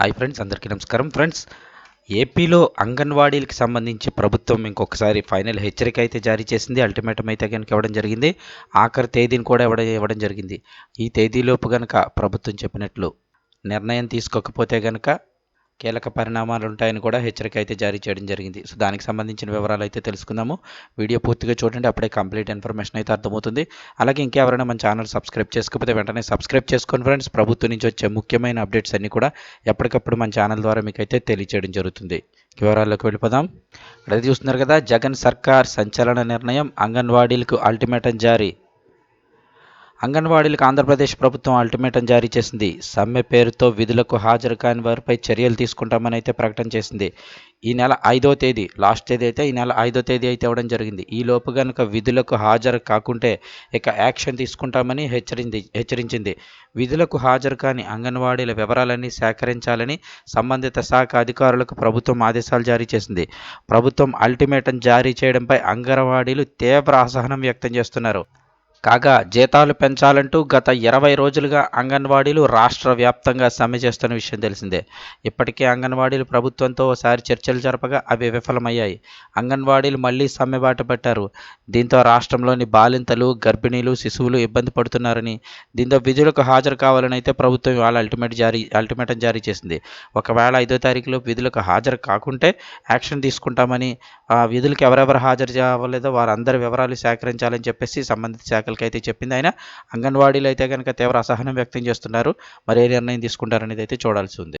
Hi friends అందరికీ నమస్కారం. Friends ఏపీలో అంగన్వాడీలకు సంబంధించి ప్రభుత్వం ఇంకొకసారి ఫైనల్ హెచ్చరిక అయితే జారీ చేసింది. అల్టిమేటం అయితే కనుక ఇవ్వడం జరిగింది. ఆఖరి తేదీని కూడా ఇవ్వడం ఇవ్వడం జరిగింది. ఈ తేదీలోపు కనుక ప్రభుత్వం చెప్పినట్లు నిర్ణయం తీసుకోకపోతే కనుక కీలక పరిణామాలు ఉంటాయని కూడా హెచ్చరిక అయితే జారీ చేయడం జరిగింది. సో దానికి సంబంధించిన వివరాలు అయితే తెలుసుకుందాము. వీడియో పూర్తిగా చూడండి అప్పుడే కంప్లీట్ ఇన్ఫర్మేషన్ అయితే అర్థమవుతుంది. అలాగే ఇంకెవరైనా మన ఛానల్ సబ్స్క్రైబ్ చేసుకోకపోతే వెంటనే సబ్స్క్రైబ్ చేసుకోండి ఫ్రెండ్స్. ప్రభుత్వం నుంచి వచ్చే ముఖ్యమైన అప్డేట్స్ అన్నీ కూడా ఎప్పటికప్పుడు మన ఛానల్ ద్వారా మీకు అయితే తెలియచేయడం జరుగుతుంది. వివరాల్లోకి వెళ్ళిపోదాం. ఇక్కడ చూస్తున్నారు కదా జగన్ సర్కార్ సంచలన నిర్ణయం అంగన్వాడీలకు అల్టిమేటం జారీ. అంగన్వాడీలకు ఆంధ్రప్రదేశ్ ప్రభుత్వం అల్టిమేటం జారీ చేసింది. సమ్మె పేరుతో విధులకు హాజరు కాని వారిపై చర్యలు తీసుకుంటామని అయితే ప్రకటన చేసింది. ఈ నెల ఐదో తేదీ లాస్ట్ తేదీ అయితే ఈ నెల ఐదో తేదీ అయితే ఇవ్వడం జరిగింది. ఈ లోపు కనుక విధులకు హాజరు కాకుంటే ఇక యాక్షన్ తీసుకుంటామని హెచ్చరింది హెచ్చరించింది. విధులకు హాజరు కాని అంగన్వాడీల వివరాలన్నీ సేకరించాలని సంబంధిత శాఖ అధికారులకు ప్రభుత్వం ఆదేశాలు జారీ చేసింది. ప్రభుత్వం అల్టిమేటం జారీ చేయడంపై అంగన్వాడీలు తీవ్ర అసహనం వ్యక్తం చేస్తున్నారు. కాగా జీతాలు పెంచాలంటూ గత ఇరవై రోజులుగా అంగన్వాడీలు రాష్ట్ర వ్యాప్తంగా సమ్మె చేస్తున్న విషయం తెలిసిందే. ఇప్పటికే అంగన్వాడీలు ప్రభుత్వంతో ఒకసారి చర్చలు జరపగా అవి విఫలమయ్యాయి. అంగన్వాడీలు మళ్ళీ సమ్మె బాట పట్టారు. దీంతో రాష్ట్రంలోని బాలింతలు గర్భిణీలు శిశువులు ఇబ్బంది పడుతున్నారని దీంతో విధులకు హాజరు కావాలని అయితే ప్రభుత్వం ఇవాళ అల్టిమేట్ జారీ అల్టిమేటం జారీ చేసింది. ఒకవేళ ఐదో తారీఖులో విధులకు హాజరు కాకుంటే యాక్షన్ తీసుకుంటామని ఆ విధులకు ఎవరెవరు హాజరు చేయలేదో వారందరి వివరాలు సేకరించాలని చెప్పేసి సంబంధిత శాఖ శాఖలకి అయితే చెప్పింది ఆయన. అంగన్వాడీలు అయితే కనుక తీవ్ర అసహనం వ్యక్తం చేస్తున్నారు. మరి ఏ నిర్ణయం తీసుకుంటారనేది అయితే చూడాల్సి ఉంది.